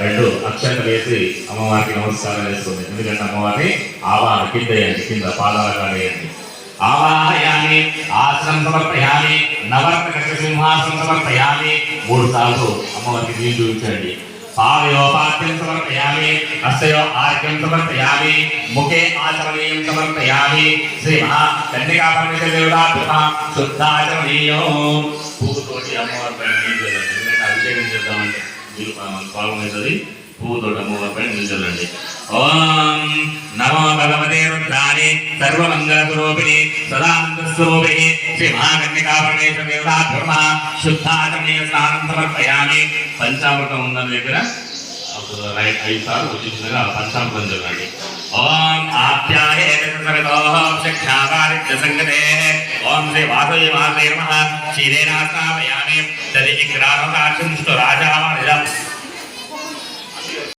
రెండు అక్షరం వేసి అమ్మవారికి నమస్కారం వేస్తుంది ఎందుకంటే అమ్మవారిని ఆవాహన కింద కింద పాదాల కాడేయండి ఆవాహయామి ఆసనం సమర్పయామి నవర్తక సింహాసనం సమర్పయామి. మూడు సార్లు అమ్మవారికి నీళ్ళు చూపించండి పాదయోపాత్యం సమర్పయామి ఆర్గ్యం సమర్పయామి ముఖే ఆచమనీయం సమర్పయామి. శ్రీ మహా కన్యకా పరమేశ్వర దేవుడా దేవతాభ్యమ శుద్ధాచమనీయం పూతోటి అమ్మవారి పైన ఎందుకంటే అభిషేకం చేద్దామంటే మీరు మనకు పాల్గొనేది పూతోటి అమ్మవారి పైన నీళ్ళు ఓం నమో భగవతే రుద్రాణి సర్వమంగళస్వరూపిణి సదానందస్వరూపిణి. శ్రీ మహాకన్యకా పరమేశ్వర దేవుడా దేవతాభ్యమ శుద్ధాచమనీయ స్నానం సమర్పయామి. పంచామృతం ఉందని దగ్గర of the right eyes are, which is in the Pancham Panjavani. ओम आप्याये एकसंगतोहम शिक्षावारित्य संगते ओम से वासुये वासुये नमः शीरे नास्तावयामे तदि इक्राहम काशुम स्तुराजावार